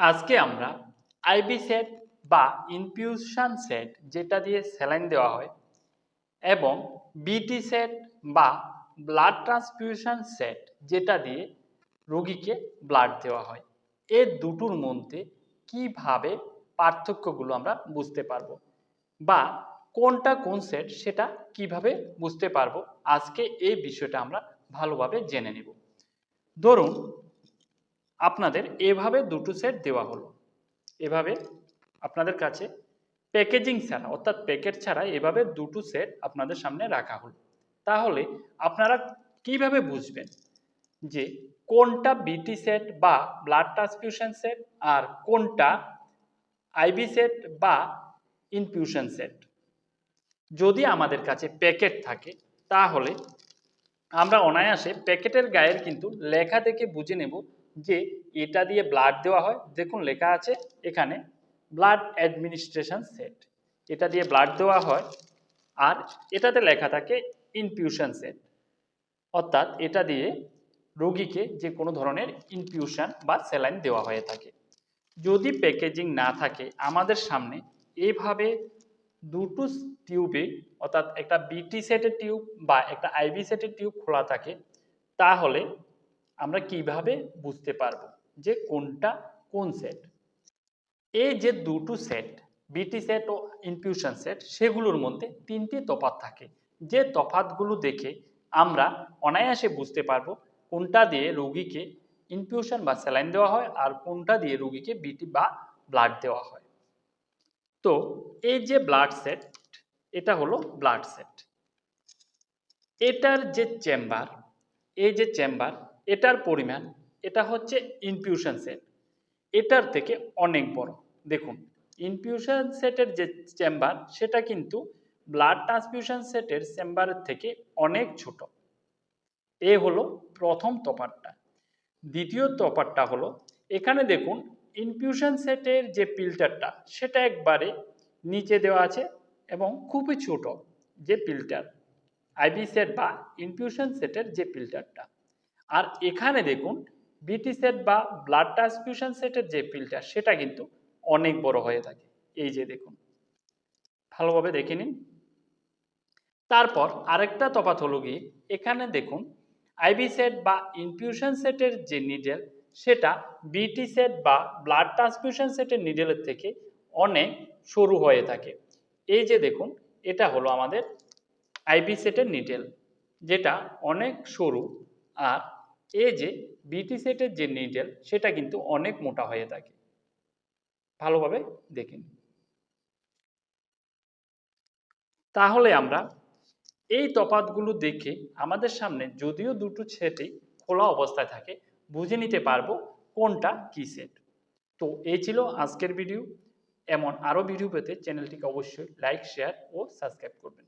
আজকে আমরা IV set বা ইনফিউশন সেট যেটা দিয়ে স্যালাইন দেওয়া হয় এবং বিটি সেট বা ব্লাড ট্রান্সফিউশন সেট যেটা দিয়ে রোগীকে ব্লাড দেওয়া হয়। এর দুটোর মধ্যে কীভাবে পার্থক্যগুলো আমরা বুঝতে পারব বা কোনটা কোন সেট সেটা কীভাবে বুঝতে পারব আজকে এই বিষয়টা আমরা ভালোভাবে জেনে নেব। ধরুন আপনাদের এভাবে দুটো সেট দেওয়া হলো। এভাবে আপনাদের কাছে প্যাকেজিং ছাড়া, অর্থাৎ প্যাকেট ছাড়া এভাবে দুটো সেট আপনাদের সামনে রাখা হলো। তাহলে আপনারা কীভাবে বুঝবেন যে কোনটা বিটি সেট বা ব্লাড ট্রান্সফিউশন সেট আর কোনটা আইবি সেট বা ইনফিউশন সেট যদি আমাদের কাছে প্যাকেট থাকে, তাহলে আমরা অনায়াসে প্যাকেটের গায়ের কিন্তু লেখা থেকে বুঝে নেব যে এটা দিয়ে ব্লাড দেওয়া হয়, দেখুন লেখা আছে এখানে ব্লাড অ্যাডমিনিস্ট্রেশন সেট এটা দিয়ে ব্লাড দেওয়া হয়, আর এটাতে লেখা থাকে ইনফিউশন সেট অর্থাৎ এটা দিয়ে রোগীকে যে কোনো ধরনের ইনফিউশন বা স্যালাইন দেওয়া হয়ে থাকে। যদি প্যাকেজিং না থাকে, আমাদের সামনে এইভাবে দুটো টিউবে অর্থাৎ একটা বিটি সেটের টিউব বা একটা আইবি সেটের টিউব খোলা থাকে, তাহলে আমরা কীভাবে বুঝতে পারব যে কোনটা কোন সেট এই যে দুটো সেট বিটি সেট ও ইনফিউশন সেট সেগুলোর মধ্যে তিনটি তফাৎ থাকে। যে তফাৎগুলো দেখে আমরা অনায়াসে বুঝতে পারব কোনটা দিয়ে রোগীকে ইনফিউশন বা স্যালাইন দেওয়া হয় আর কোনটা দিয়ে রোগীকে বিটি বা ব্লাড দেওয়া হয়। তো এই যে ব্লাড সেট এটা হলো ব্লাড সেট এটার যে চেম্বার এই যে চেম্বার এটার পরিমাণ, এটা হচ্ছে ইনফিউশন সেট এটার থেকে অনেক বড়। দেখুন ইনফিউশন সেটের যে চেম্বার সেটা কিন্তু ব্লাড ট্রান্সফিউশন সেটের চেম্বারের থেকে অনেক ছোট। এ হলো প্রথম তফাতটা দ্বিতীয় তফাতটা হলো, এখানে দেখুন ইনফিউশন সেটের যে ফিল্টারটা সেটা একবারে নিচে দেওয়া আছে এবং খুবই ছোট যে ফিল্টার আইবি সেট বা ইনফিউশন সেটের যে ফিল্টারটা আর এখানে দেখুন বিটি সেট বা ব্লাড ট্রান্সফিউশন সেটের যে ফিল্টার সেটা কিন্তু অনেক বড় হয়ে থাকে। এই যে দেখুন, ভালোভাবে দেখে নিন। তারপর আরেকটা তফাৎ হলো গিয়ে, এখানে দেখুন আইবি সেট বা ইনফিউশন সেটের যে নিডেল সেটা বিটি সেট বা ব্লাড ট্রান্সফিউশন সেটের নিডেলের থেকে অনেক সরু হয়ে থাকে। এই যে দেখুন, এটা হলো আমাদের আইবি সেটের নিডেল যেটা অনেক সরু আর এই যে বিটি সেটের যে নিডেল সেটা কিন্তু অনেক মোটা হয়ে থাকে। ভালোভাবে দেখেন তাহলে আমরা এই তফাতগুলো দেখে আমাদের সামনে যদিও দুটো সেটই খোলা অবস্থায় থাকে, বুঝে নিতে পারব কোনটা কি সেট তো এই ছিল আজকের ভিডিও এমন আরও ভিডিও পেতে চ্যানেলটিকে অবশ্যই লাইক শেয়ার ও সাবস্ক্রাইব করবেন।